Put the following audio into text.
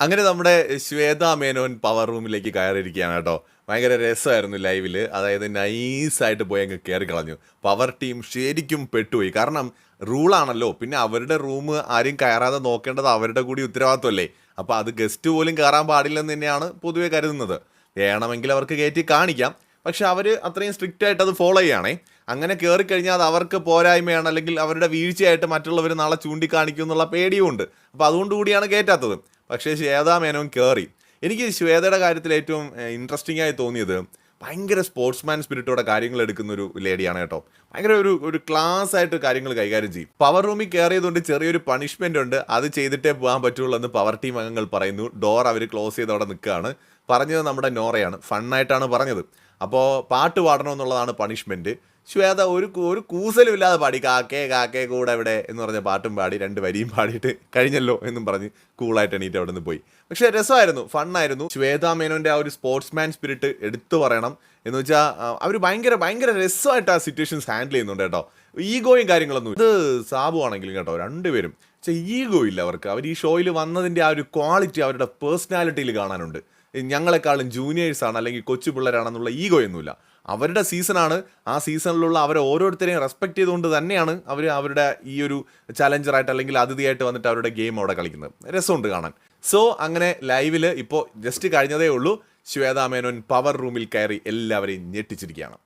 അങ്ങനെ നമ്മുടെ ശ്വേത മേനോൻ പവർ റൂമിലേക്ക് കയറിയിരിക്കുകയാണ് കേട്ടോ. ഭയങ്കര രസമായിരുന്നു ലൈവിൽ അതായത് നൈസായിട്ട് പോയി അങ്ങ് കയറി കളഞ്ഞു. പവർ ടീം ശരിക്കും പെട്ടുപോയി. കാരണം റൂളാണല്ലോ പിന്നെ അവരുടെ റൂം ആരും കയറാതെ നോക്കേണ്ടത് അവരുടെ കൂടി ഉത്തരവാദിത്വമല്ലേ? അപ്പോൾ അത് ഗസ്റ്റ് പോലും കയറാൻ പാടില്ലെന്ന് തന്നെയാണ് പൊതുവെ കരുതുന്നത്. വേണമെങ്കിൽ അവർക്ക് കയറ്റി കാണിക്കാം. പക്ഷെ അവർ അത്രയും സ്ട്രിക്റ്റ് ആയിട്ട് അത് ഫോളോ ചെയ്യുകയാണേ. അങ്ങനെ കയറി കഴിഞ്ഞാൽ അത് അവർക്ക് പോരായ്മയാണ്. അല്ലെങ്കിൽ അവരുടെ വീഴ്ചയായിട്ട് മറ്റുള്ളവർ നാളെ ചൂണ്ടിക്കാണിക്കും എന്നുള്ള പേടിയുമുണ്ട്. അപ്പോൾ അതുകൊണ്ട് കൂടിയാണ് കയറ്റാത്തത് പക്ഷേ ശ്വേതാ മേനോൻ കയറി എനിക്ക് ശ്വേതയുടെ കാര്യത്തിൽ ഏറ്റവും ഇൻട്രസ്റ്റിംഗ് ആയി തോന്നിയത് ഭയങ്കര സ്പോർട്സ്മാൻ സ്പിരിറ്റോടെ കാര്യങ്ങൾ എടുക്കുന്ന ഒരു ലേഡിയാണ് കേട്ടോ. ഭയങ്കര ഒരു ഒരു ക്ലാസ് ആയിട്ട് കാര്യങ്ങൾ കൈകാര്യം ചെയ്യും. പവർ റൂമിൽ കയറിയതുകൊണ്ട് ചെറിയൊരു പണിഷ്മെന്റ് ഉണ്ട്. അത് ചെയ്തിട്ടേ പോകാൻ പറ്റുള്ളൂ എന്ന് പവർ ടീം അംഗങ്ങൾ പറയുന്നു. ഡോർ അവർ ക്ലോസ് ചെയ്ത് അവിടെ നിൽക്കുകയാണ്. പറഞ്ഞത് നമ്മുടെ നോറയാണ്. ഫണ്ണായിട്ടാണ് പറഞ്ഞത്. അപ്പോൾ പാട്ട് പാടണമെന്നുള്ളതാണ് പണിഷ്മെന്റ് ശ്വേത ഒരു ഒരു കൂസലും ഇല്ലാതെ പാടി കാക്കേ കാക്കേ കൂടെ ഇവിടെ എന്ന് പറഞ്ഞ പാട്ടും പാടി രണ്ട് വരിയും പാടിയിട്ട് കഴിഞ്ഞല്ലോ എന്നും പറഞ്ഞ് കൂളായിട്ട് എണീറ്റ് അവിടെ നിന്ന് പോയി. പക്ഷേ രസമായിരുന്നു ഫണ്ണായിരുന്നു. ശ്വേത മേനോന്റെ ആ ഒരു സ്പോർട്സ്മാൻ സ്പിരിറ്റ് എടുത്തു പറയണം എന്ന് വെച്ചാൽ അവർ ഭയങ്കര ഭയങ്കര രസമായിട്ട് ആ സിറ്റുവേഷൻസ് ഹാൻഡിൽ ചെയ്യുന്നുണ്ട് കേട്ടോ. ഈഗോയും കാര്യങ്ങളൊന്നും ഇത് സാബു ആണെങ്കിലും കേട്ടോ രണ്ടുപേരും. പക്ഷേ ഈഗോ ഇല്ല അവർക്ക്. അവർ ഈ ഷോയിൽ വന്നതിന്റെ ആ ഒരു ക്വാളിറ്റി അവരുടെ പേഴ്സണാലിറ്റിയിൽ കാണാനുണ്ട്. ഞങ്ങളെക്കാളും ജൂനിയേഴ്സ് ആണ് അല്ലെങ്കിൽ കൊച്ചു പിള്ളേരാണെന്നുള്ള ഈഗോ ഒന്നുമില്ല അവരുടെ സീസണാണ്. ആ സീസണിലുള്ള അവരെ ഓരോരുത്തരെയും റെസ്പെക്ട് ചെയ്തുകൊണ്ട് തന്നെയാണ് അവർ അവരുടെ ഈ ഒരു ചലഞ്ചറായിട്ട് അല്ലെങ്കിൽ അതിഥിയായിട്ട് വന്നിട്ട് അവരുടെ ഗെയിം അവിടെ കളിക്കുന്നത്. രസമുണ്ട് കാണാൻ. സോ അങ്ങനെ ലൈവിൽ ഇപ്പോൾ ജസ്റ്റ് കഴിഞ്ഞതേ ഉള്ളൂ. ശ്വേതാ മേനോൻ പവർ റൂമിൽ കയറി എല്ലാവരെയും ഞെട്ടിച്ചിരിക്കുകയാണ്.